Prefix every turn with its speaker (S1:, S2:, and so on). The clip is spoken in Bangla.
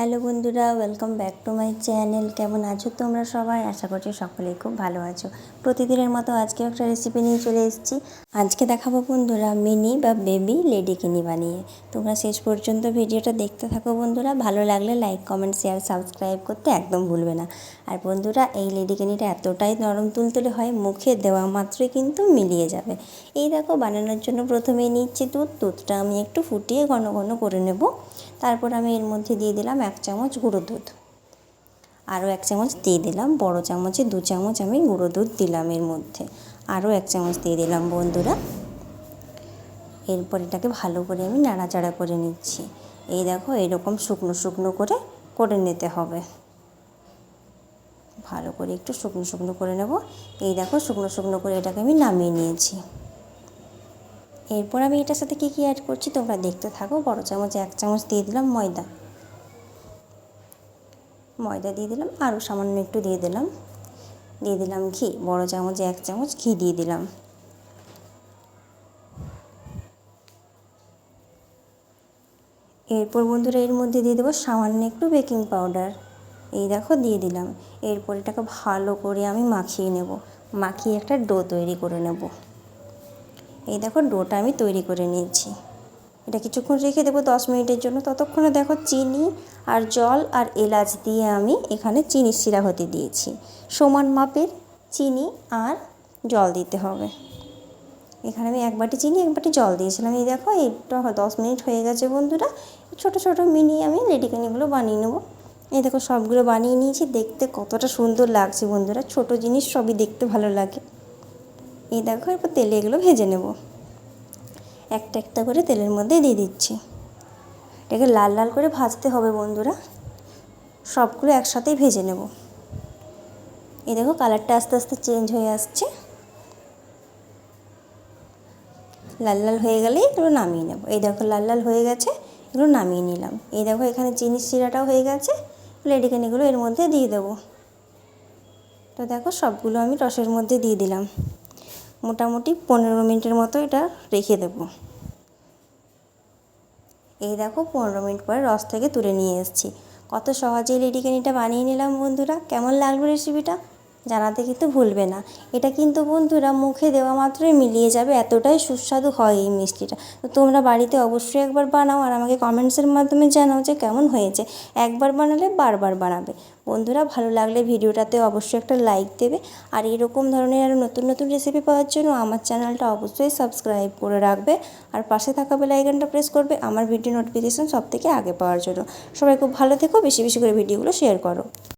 S1: হ্যালো বন্ধুরা welcome back to my channel কেমন আছো তোমরা সবাই? আশা করছি সকলেই খুব ভালো আছো। প্রতিদিনের মতো আজকে একটা রেসিপি নিয়ে চলে এসেছি। আজকে দেখাবো বন্ধুরা মিনি বা বেবি লেডিকিনি বানিয়ে। তোমরা শেষ পর্যন্ত ভিডিওটা দেখতে থাকো বন্ধুরা। ভালো লাগলে লাইক কমেন্ট শেয়ার সাবস্ক্রাইব করতে একদম ভুলবে না। আর বন্ধুরা, এই লেডিকিনিটা এতটাই নরম তুলতুলে হয়, মুখে দেওয়া মাত্রই কিন্তু মিলিয়ে যাবে। এই দেখো, বানানোর জন্য প্রথমেই নিচ্ছি দুধ। দুধটা আমি একটু ফুটিয়ে ঘন ঘন করে নেব। তারপর আমি এর মধ্যে দিয়ে দিলাম এক চামচ গুঁড়ো দুধ। আরও এক চামচ দিয়ে দিলাম, বড় চামচে দু চামচ আমি গুঁড়ো দুধ দিলাম এর মধ্যে। আরও এক চামচ দিয়ে দিলাম বন্ধুরা। এরপর এটাকে ভালো করে আমি নাড়াচাড়া করে নিচ্ছি। এই দেখো, এরকম শুকনো শুকনো করে করে নিতে হবে। ভালো করে একটু শুকনো শুকনো করে নেব। এই দেখো, শুকনো শুকনো করে এটাকে আমি নামিয়ে নিয়েছি। এরপর আমি এটার সাথে কী কী অ্যাড করছি তোমরা দেখতে থাকো। বড় চামচ এক চামচ দিয়ে দিলাম ময়দা। ময়দা দিয়ে দিলাম আরও সামান্য একটু দিয়ে দিলাম। দিয়ে দিলাম ঘি, বড় চামচে, এক চামচ ঘি দিয়ে দিলাম। এরপর বন্ধুরা এর মধ্যে দিয়ে দেবো সামান্য একটু বেকিং পাউডার। এই দেখো দিয়ে দিলাম। এরপর এটাকে ভালো করে আমি মাখিয়ে নেব। মাখিয়ে একটা ডো তৈরি করে নেব। এই দেখো ডোটা আমি তৈরি করে নিয়েছি। এটা কিছুক্ষণ রেখে দেবো দশ মিনিটের জন্য। ততক্ষণে দেখো চিনি আর জল আর এলাচ দিয়ে আমি এখানে চিনির শিরা হতে দিয়েছি। সমান মাপের চিনি আর জল দিতে হবে। এখানে আমি এক বাটি চিনি, এক বাটি জল দিয়েছিলাম। এই দেখো, এইটা দশ মিনিট হয়ে গেছে বন্ধুরা। ছোট ছোট মিনি আমি লেডিকানিগুলো বানিয়ে নেব। এই দেখো, সবগুলো বানিয়ে নিয়েছি। দেখতে কতটা সুন্দর লাগছে বন্ধুরা। ছোট জিনিস সবই দেখতে ভালো লাগে। এই দেখো, এরপর তেলে এগুলো ভেজে নেব। একটা একটা করে তেলের মধ্যে দিয়ে দিচ্ছি। এটাকে লাল লাল করে ভাজতে হবে বন্ধুরা। সবগুলো একসাথেই ভেজে নেব। এই দেখো কালারটা আস্তে আস্তে চেঞ্জ হয়ে আসছে। লাল লাল হয়ে গেলেই এগুলো নামিয়ে নেব। এই দেখো লাল লাল হয়ে গেছে, এগুলো নামিয়ে নিলাম। এই দেখো এখানে চিনি শিরাটাও হয়ে গেছে, লেডিকেনিগুলো এর মধ্যে দিয়ে দেবো। তো দেখো সবগুলো আমি রসের মধ্যে দিয়ে দিলাম। মোটামুটি পনেরো মিনিটের মতো এটা রেখে দেব। এই দেখো পনেরো মিনিট পরে রস থেকে তুলে নিয়ে এসেছি। কত সহজেই লেডিকেনিটা বানিয়ে নিলাম বন্ধুরা। কেমন লাগল রেসিপিটা জানাতে কিন্তু ভুলবে না। এটা কিন্তু বন্ধুরা মুখে দেওয়া মাত্রই মিলিয়ে যাবে, এতটাই সুস্বাদু হয় এই মিষ্টিটা। তো তোমরা বাড়িতে অবশ্যই একবার বানাও আর আমাকে কমেন্টসের মাধ্যমে জানাও যে কেমন হয়েছে। একবার বানালে বারবার বানাবে। বন্ধুরা ভালো লাগলে ভিডিওটাতে অবশ্যই একটা লাইক দেবে। আর এরকম ধরনের আরও নতুন নতুন রেসিপি পাওয়ার জন্য আমার চ্যানেলটা অবশ্যই সাবস্ক্রাইব করে রাখবে। আর পাশে থাকা বেল আইকনটা প্রেস করবে আমার ভিডিও নোটিফিকেশান সব থেকে আগে পাওয়ার জন্য। সবাই খুব ভালো থেকো, বেশি বেশি করে ভিডিওগুলো শেয়ার করো।